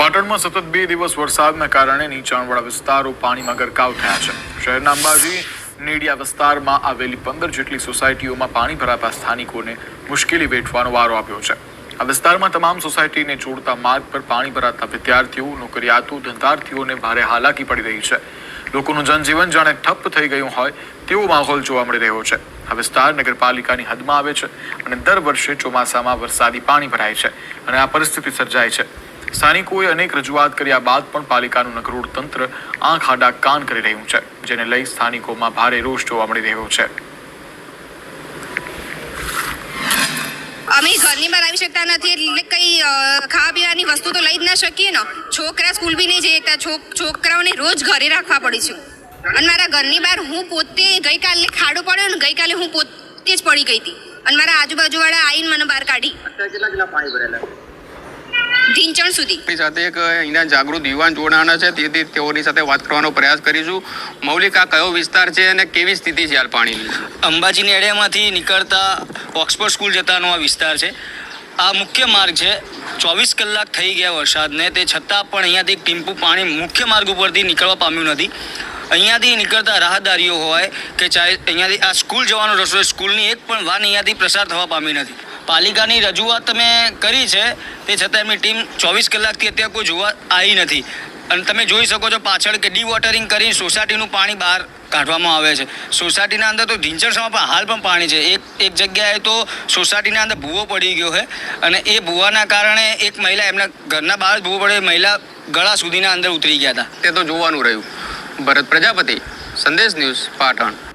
પાટણમાં સતત બે દિવસ વરસાદના કારણે નીચાણવાળા વિસ્તારો પાણીમાં ગરકાવ થયા છે. શહેરના અંબાજી, નેડિયા વિસ્તારમાં આવેલી પંદર જેટલી સોસાયટીઓમાં પાણી ભરાતા સ્થાનિકોને મુશ્કેલી વેઠવાનો વારો આવ્યો છે. આ વિસ્તારમાં તમામ સોસાયટીને જોડતા માર્ગ પર પાણી ભરાતા વિદ્યાર્થીઓ, નોકરિયાતો, ધંધાર્થીઓને ભારે હાલાકી પડી રહી છે. લોકોનું જનજીવન જાણે ઠપ્પ થઈ ગયું હોય તેવો માહોલ જોવા મળી રહ્યો છે. આ વિસ્તાર નગરપાલિકાની હદમાં આવે છે અને દર વર્ષે ચોમાસામાં વરસાદી પાણી ભરાય છે અને આ પરિસ્થિતિ સર્જાય છે. સ્થાનિકોએ અનેક રજૂઆત કર્યા બાદ પણ પાલિકાનું નકરોડ તંત્ર આંખ આડા કાન કરી રહ્યું છે જેને લઈ સ્થાનિકોમાં ભારે રોષ જોવા મળી રહ્યો છે. અમે ઘરની બહાર આવી શકતા નથી એટલે કંઈ ખાવા પીવાની વસ્તુ તો લઈ જ ના શકીએ ને. છોકરા સ્કૂલ બી નહીં જઈ શકતા છોક- છોકરાઓને રોજ ઘરે રાખવા પડે છે. અને મારા ઘરની બહાર હું પોતે ગઈકાલે ખાડો પડ્યો ને ગઈકાલે હું પોતે જ પડી ગઈ હતી. અને મારા આજુબાજુવાળા આવીને મને બહાર કાઢી અત્યારે કેટલા કેટલા પાણી ભરેલા છે? ઢીંચણ સુધી. આપણી સાથે એક અહીંના જાગૃત યુવાન જોડાણા છે. તેથી તેઓની સાથે વાત કરવાનો પ્રયાસ કરીશું. મૌલિક આ કયો વિસ્તાર છે અને કેવી સ્થિતિ છે હાલ પાણીની અંબાજીની એરિયામાંથી નીકળતા ઓક્સફોર્ડ સ્કૂલ જતાનો આ વિસ્તાર છે. આ મુખ્ય માર્ગ છે. ચોવીસ કલાક થઈ ગયા વરસાદને તે છતાં પણ અહીંયાથી એક ટીમ્પુ પાણી મુખ્ય માર્ગ ઉપરથી નીકળવા પામ્યું નથી. અહીંયાથી નીકળતા રાહદારીઓ હોય કે ચાહે અહીંયાથી આ સ્કૂલ જવાનો રસ્તો સ્કૂલની એક પણ વાન અહીંયાથી પ્રસાર થવા પામી નથી. પાલિકાની રજૂઆત તમે કરી છે, તે છતાં એમની ટીમ ચોવીસ કલાકથી અત્યારે કોઈ જોવા આવી નથી. અને તમે જોઈ શકો છો પાછળ કે ડી વોટરિંગ કરીને સોસાયટીનું પાણી બહાર કાઢવામાં આવે છે. સોસાયટીના અંદર તો ઢીંચણસમાં પણ હાલ પણ પાણી છે. એક એક જગ્યાએ તો સોસાયટીના અંદર ભૂવો પડી ગયો છે અને એ ભૂવાના કારણે એક મહિલા એમના ઘરના બહાર જ ભૂવો પડે મહિલા ગળા સુધીના અંદર ઉતરી ગયા હતા. તે તો જોવાનું રહ્યું. ભરત પ્રજાપતિ, સંદેશ ન્યૂઝ પાટણ.